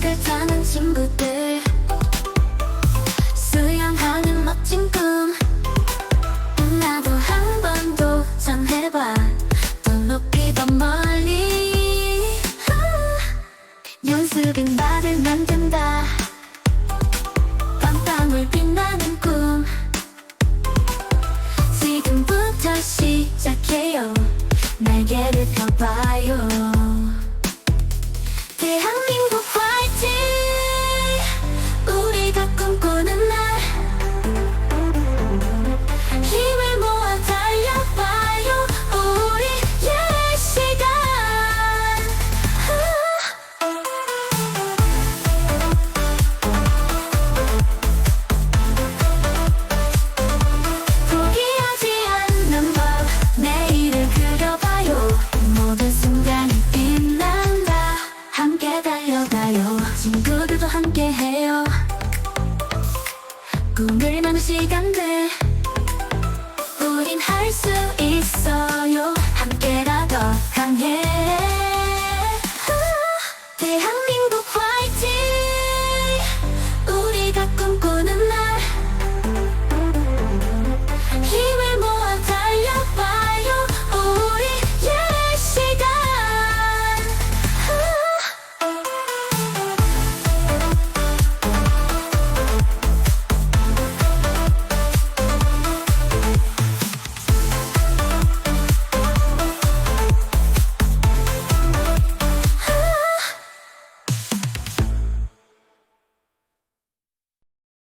깨끗하는 친구들. 수영하는 멋진 꿈. 나도 한 번 도전해봐. 더 높이 더 멀리. 연습은 나를 만든다. 밤방울 빛나는 꿈. 지금부터 시작해요. 날개를 펴봐요. 대한 꿈을 만는 시간들 우린 할 수 있어.